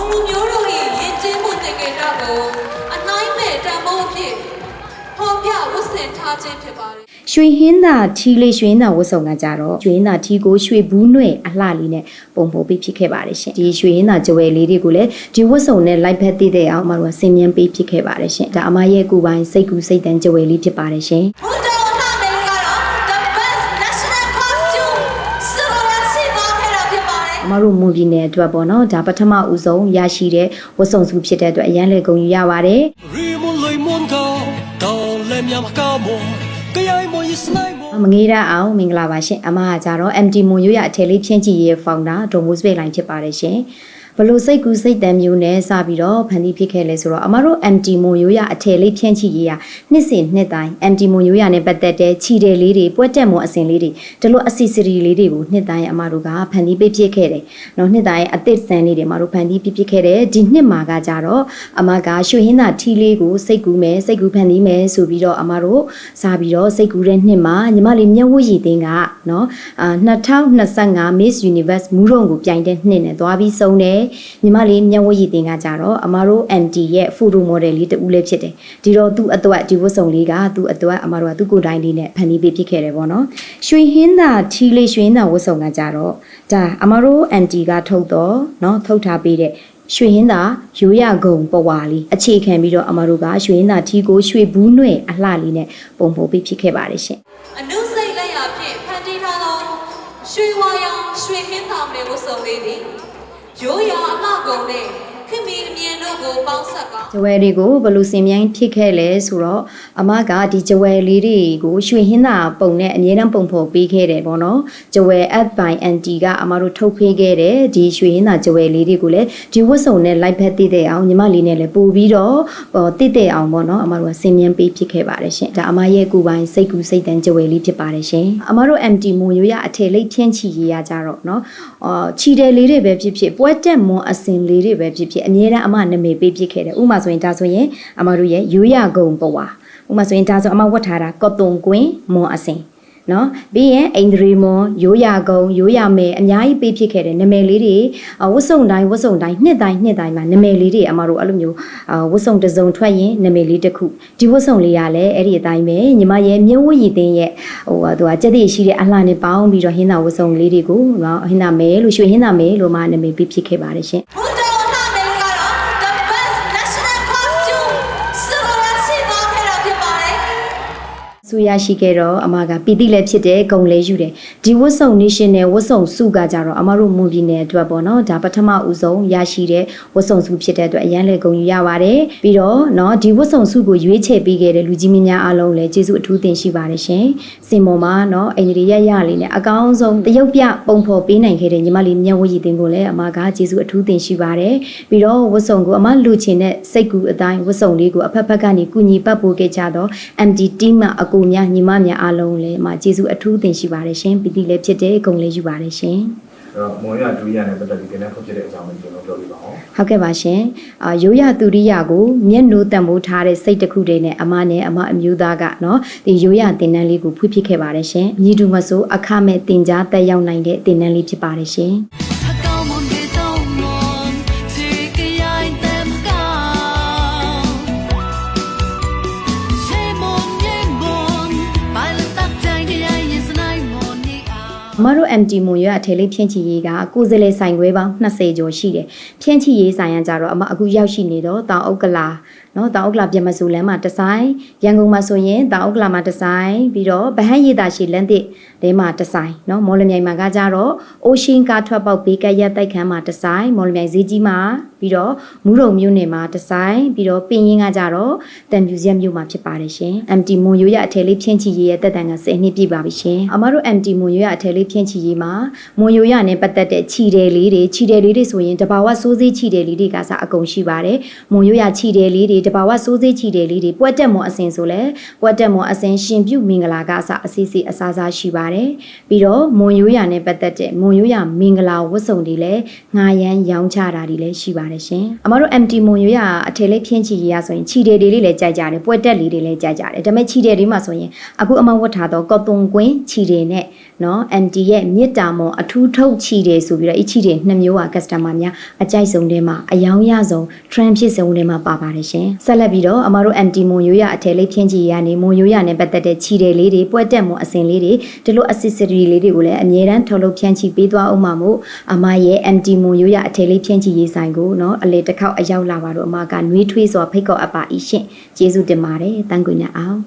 မောင်လူမျိုးတို့၏ရည်ကျင်းမှုတင်ကြတာကိုအနိုင်မဲ့တန်ဖိုးအဖြစ်ဖော်ပြဝတ်ဆင်ထားခြင်းဖြစ်ပါတယ်ရွှေဟင်းသာထီလေးရွှေဟင်းသာဝတ်စုံကကြတော့ရွှေဟင်းသာထီကိုရွှေဘူးနွဲ့အလှလေးနဲ့ပုံဖော်ပေးဖြစ်ခဲ့ပါတယ်ရှင်ဒီရွှေဟင်းသာကြွယ်လေးတွေကိုလည်းဒီဝတ်စုံနဲ့လိုက်ဖက်တည်တဲ့အောင်အမတို့ကဆင်မြန်းပေးဖြစ်ခဲ့ပါတယ်ရှင်ဒါအမရဲ့ကိုယ်ပိုင်စိတ်ကူးစိတ်တန်ကြွယ်လေးဖြစ်ပါတယ်ရှင် ဖြစ်ပါတယ်အမတို့မွန်ပြည်နယ်အတွက်ပေါ့နော်ဒါပထမဦးဆုံးရရှိတဲ့ဝတ်စုံစုဖြစ်တဲ့အတွက်အရန်လေဂုဏ်ယူရပါတယ်ရီမွန်လေမွန်ကောတော်လည်းမြမကောမောကြိုင်မွန်ယစနိုင်မောမငေးရအောင်မင်္ဂလာပါရှင်အမကကြတော့ MT မွန်ရိုးရအထည်လေးဖြန့်ချီရေးဖောင်တာဒေါ်မိုးစပိတ်လိုင်းဖြစ်ပါတယ်ရှင်ဘ လို့စိတ်ကူးစိတ်တမ်းမျိုးနဲ့စပြီးတော့ဖန်တီးဖြစ်ခဲ့လဲဆိုတော့အမတို့ MT မွန်ရိုးရအထည်လေးဖြန့်ချီရေးရနှစ်စဉ်နှစ်တိုင်း MT မွန်ရိုးရနဲ့ပတ်သက်တဲ့ခြီတယ်လေးတွေပွက်တက်မွန်အစင်လေးတွေဒီလိုအစီစရီလေးတွေကိုနှစ်တိုင်းအမတို့ကဖန်တီးပေးဖြစ်ခဲ့တယ်နော်နှစ်တိုင်းအသစ်စံလေးတွေအမတို့ဖန်တီးပြဖြစ်ခဲ့တယ်ဒီနှစ်မှာကကြတော့အမကရွှေဟင်းသာထီလေးကိုစိတ်ကူးမယ်စိတ်ကူးဖန်တီးမယ်ဆိုပြီးတော့အမတို့စာပြီးတော့စိတ်ကူးတဲ့နှစ်မှာညီမလေးမျက်ဝတ်ရည်တင်းကနော်အာ2025 Miss Universe မူးရုံကိုပြိုင်တဲ့နှစ်နဲ့သွားပြီးဆုံးတယ်ညီမလေးမျက်ဝတ်ရည်တင်းကကြတော့အမတို့ MT ရဲ့ photo model လေးတူလေးဖြစ်တယ်ဒီတော့သူ့အတွက်ဒီဝတ်စုံလေးကသူ့အတွက်အမတို့ကသူ့ကိုယ်တိုင်လေးနဲ့ဖန်တီးပေးဖြစ်ခဲ့တယ်ပေါ့နော်ရွှေဟင်းသာထီလေးရွှေဟင်းသာဝတ်စုံကကြတော့ဒါအမတို့ MT ကထုတ်တော့နော်ထုတ်ထားပေးတဲ့ရွှေဟင်းသာရိုးရဂုံပဝါလေးအခြေခံပြီးတော့အမတို့ကရွှေဟင်းသာထီကိုရွှေဘူးနွဲ့အလှလေးနဲ့ပုံဖော်ပေးဖြစ်ခဲ့ပါတယ်ရှင်အနုစိတ်လက်ရာဖြင့်ဖန်တီးထားသောရွှေဝါရောင်ရွှေဟင်းတောင်တွေဝတ်စုံလေးသည် ရိုးရာအလှကုန်နဲ့ ခင်မီအမြင်တို့ကိုပေါင်းဆက်ကကြွယ်တွေကိုဘယ်လိုစင်မြိုင်းဖြစ်ခဲ့လဲဆိုတော့အမကဒီကြွယ်လေးတွေကိုရွှေဟင်းသာပုံနဲ့အမြဲတမ်းပုံဖော်ပေးခဲ့တယ်ပေါ့နော်ကြွယ် app by anti ကအမတို့ထုတ်ပေးခဲ့တယ်ဒီရွှေဟင်းသာကြွယ်လေးတွေကိုလည်းဒီဝတ်စုံနဲ့လိုက်ဖက်တည်တဲ့အောင်ညီမလေးနဲ့လည်းပို့ပြီးတော့ဟောတည်တဲ့အောင်ပေါ့နော်အမတို့ကစင်မြန်းပေးဖြစ်ခဲ့ပါတယ်ရှင်ဒါအမရဲ့ကိုယ်ပိုင်စိတ်ကူးစိတ်တန်ကြွယ်လေးဖြစ်ပါတယ်ရှင်အမတို့ MT မွန်ရိုးရအထည်လိပ်ဖြန့်ချီရေးရကြတော့နော်အော်ခြီတယ်လေးတွေပဲဖြစ်ဖြစ်ပွဲတက်မွန်အစင်လေးတွေပဲဖြစ်ဖြစ်အမြဲတမ်းအမနာမည်ပေးဖြစ်ခဲ့တယ်ဥပမာဆိုရင်ဒါဆိုရင်အမတို့ရဲ့ရိုးရဂုံပဝါဥပမာဆိုရင်ဒါဆိုအမဝတ်ထားတာကော့တုံကွင်းမွန်အစင်နော်ပြီးရင်အိန္ဒြေမွန်ရိုးရဂုံရိုးရမဲအများကြီးပေးဖြစ်ခဲ့တယ်နာမည်လေးတွေအဝတ်စုံတိုင်းဝတ်စုံတိုင်းနှစ်တိုင်းနှစ်တိုင်းမှာနာမည်လေးတွေအမတို့အဲ့လိုမျိုးအဝတ်စုံတစ်စုံထွက်ရင်နာမည်လေးတစ်ခုဒီဝတ်စုံလေးကလည်းအဲ့ဒီအတိုင်းပဲညီမရဲ့မြင်းဝတ်ရည်တင်းရဲ့ဟိုသူကကြက်တည်ရှိတဲ့အလှနဲ့ပေါင်းပြီးတော့ဟင်းသာဝတ်စုံလေးတွေကိုနော်ဟင်းသာမဲလို့ရွှေဟင်းသာမဲလို့မှနာမည်ပေးဖြစ်ခဲ့ပါတယ်ရှင် ဆူရရှိခဲ့တော့အမကပီတိလည်းဖြစ်တယ်ဂုံလည်းယူတယ်ဒီဝတ်စုံ national ဝတ်စုံစုကကြတော့အမတို့မွန်ပြည်နယ်အတွက်ပေါ့နော်ဒါပထမဦးဆုံးရရှိတဲ့ဝတ်စုံစုဖြစ်တဲ့အတွက်အရန်လည်းဂုံယူရပါတယ်ပြီးတော့နော်ဒီဝတ်စုံစုကိုရွေးချယ်ပေးခဲ့တဲ့လူကြီးမင်းများအားလုံးလည်းကျေးဇူးအထူးတင်ရှိပါတယ်ရှင်စင်ပေါ်မှာနော်အင်ဂျီရရလေးနဲ့အကောင်းဆုံးတရုတ်ပြပုံဖော်ပေးနိုင်ခဲ့တဲ့ညီမလေးမြတ်ဝတ်ရည်တင်ကိုလည်းအမကကျေးဇူးအထူးတင်ရှိပါတယ်ပြီးတော့ဝတ်စုံကိုအမလူချင်တဲ့စိတ်ကူအတိုင်းဝတ်စုံလေးကိုအဖက်ဖက်ကနေကုညီပတ်ပို့ခဲ့ကြတော့ MD team မှာအကူကိုများညီမများအားလုံးလည်းမှာကျေးဇူးအထူးတင်ရှိပါတယ်ရှင်ပီတိလည်းဖြစ်တယ်အကုန်လည်းယူပါတယ်ရှင်အဲ့တော့မောရဒုရနဲ့ပတ်သက်ပြီးတင်တဲ့ဖွင့်ပြတဲ့အကြောင်းကိုကျွန်တော်ပြောပြပါအောင်။ဟုတ်ကဲ့ပါရှင်။အာရိုးရသူရိယကိုမျက်နှိုးတံမိုးထားတဲ့စိတ်တစ်ခုတည်းနဲ့အမနဲ့အမအမျိုးသားကနော်ဒီရိုးရတင်နန်းလေးကိုဖွင့်ပြခဲ့ပါတယ်ရှင်။ညီတူမဆိုအခမဲ့တင် जा တက်ရောက်နိုင်တဲ့တင်နန်းလေးဖြစ်ပါတယ်ရှင်။ မတို့ MT မွန်ရွအထည်လေးဖြန့်ချီရေးကကိုယ်စလဲဆိုင်ခွဲပေါင်း20ကျော်ရှိတယ်ဖြန့်ချီရေးဆိုင်ရကြတော့အမအခုရောက်ရှိနေတော့တောင်ဥက္ကလာ နော်တောင်ဥက္ကလာပြန်မစုလမ်းမှာတစ်ဆိုင်ရန်ကုန်မှာဆိုရင်တောင်ဥက္ကလာမှာတစ်ဆိုင်ပြီးတော့ဗဟန်းရည်တာရှိလမ်းတစ်တဲမှာတစ်ဆိုင်နော်မော်လမြိုင်မှာကကြတော့အိုရှင်းကားထွက်ပေါက်ဘေးကရက်တိုက်ခန်းမှာတစ်ဆိုင်မော်လမြိုင်ဈေးကြီးမှာပြီးတော့မူးရုံမြို့နယ်မှာတစ်ဆိုင်ပြီးတော့ပင်ရင်ကကြတော့တန်ပြူရက်မြို့မှာဖြစ်ပါတယ်ရှင် MT မွန်ရွရအထည်လေးဖြန့်ချီရေးရဲ့တက်တန်က10နှစ်ပြည့်ပါပြီရှင်အမတို့ MT မွန်ရွရအထည်လေးဖြန့်ချီရေးမှာမွန်ရွရနဲ့ပတ်သက်တဲ့ခြီတယ်လေးတွေခြီတယ်လေးတွေဆိုရင်တဘာဝစိုးစေးခြီတယ်လေးတွေကစအကုန်ရှိပါတယ်မွန်ရွရခြီတယ်လေးတွေတဘာဝစိုးစေးခြီတယ်လေးတွေပွက်တက်မွန်အစင်ဆိုလဲပွက်တက်မွန်အစင်ရှင်ပြုမင်္ဂလာကအစအစီအစီအစားစားရှိပါတယ်ပြီးတော့မွန်ရွရနဲ့ပတ်သက်တဲ့မွန်ရွရမင်္ဂလာဝတ်စုံတွေလည်းငာရန်ရောင်းချတာတွေလည်းရှိပါတယ်ရှင်အမတို့ MT မွန်ရွရအထည်လေးဖြန့်ချီရေးရဆိုရင်ခြီတယ်လေးတွေလည်းကြိုက်ကြတယ်ပွက်တက်လေးတွေလည်းကြိုက်ကြတယ်ဒါပေမဲ့ခြီတယ်တွေမှာဆိုရင်အခုအမဝတ်ထားတော့ကော်သွန်ကွင်းခြီတယ်နဲ့နော် MT ရဲ့မြစ်တာမွန်အထူးထုတ်ချီတယ်ဆိုပြီးတော့အချီတွေနှစ်မျိုးက customer များအကြိုက်ဆုံးထဲမှာအယောင်ရဆုံး trend ဖြစ်ဆုံးထဲမှာပါပါတယ်ရှင်ဆက်လက်ပြီးတော့အမတို့ MT မွန်ရိုးရအထည်လေးဖြင်းချီရနေမွန်ရိုးရနဲ့ပတ်သက်တဲ့ချီတယ်လေးတွေပွက်တက်မွန်အစင်လေးတွေဒီလို accessory လေးတွေကိုလည်းအမြဲတမ်းထုတ်လုပ်ဖြန့်ချီပေးသွားအောင်မှာမို့အမရဲ့ MT မွန်ရိုးရအထည်လေးဖြန့်ချီရေးဆိုင်ကိုနော်အလေတစ်ခေါက်အရောက်လာပါတော့အမကနှွေးထွေးစွာဖိတ်ခေါ်အပ်ပါဤရှင်ကျေးဇူးတင်ပါတယ်တန်ခွေနဲ့အောင်